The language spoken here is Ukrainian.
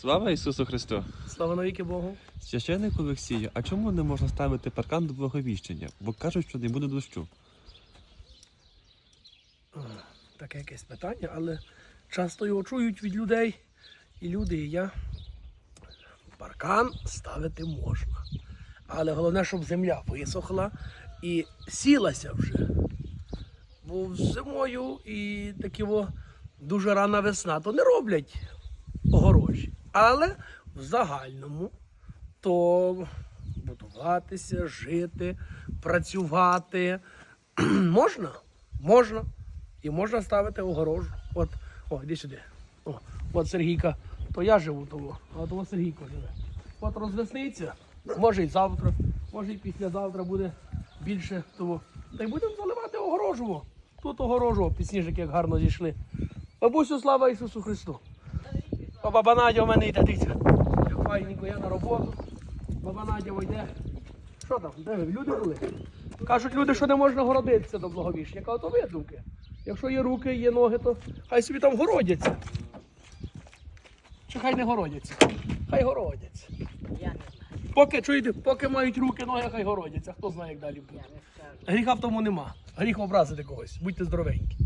Слава Ісусу Христу! Слава навіки Богу. Священник Олексію, а чому не можна ставити паркан до благовіщення? Бо кажуть, що не буде дощу. Таке якесь питання, але часто його чують від людей. І люди, і я. Паркан ставити можна. Але головне, щоб земля висохла і сілася вже. Бо зимою і такі дуже рана весна, то не роблять огорожі. Але в загальному то будуватися, жити, працювати можна? Можна. І можна ставити огорожу. От, о, іди сюди. О, от Сергійка, то я живу того, а того Сергійко живе. От розвесниться, може і завтра, може і післязавтра буде більше того. Та й будемо заливати огорожу. Тут огорожу, підсніжики як гарно зійшли. Бабусю, слава Ісусу Христу. А баба Надя у мене йде, дивіться. Як файненько, я на роботу. Баба Надя йде. Що там? Де ви? Люди були? Кажуть люди, що не можна городитися до благовіщення. Я кажу, то видумки. Якщо є руки, є ноги, то хай собі там городяться. Чи хай не городяться? Хай городяться. Поки чуєте, поки мають руки, ноги, хай городяться. Хто знає, як далі буде. Гріха в тому нема. Гріх образити когось. Будьте здоровенькі.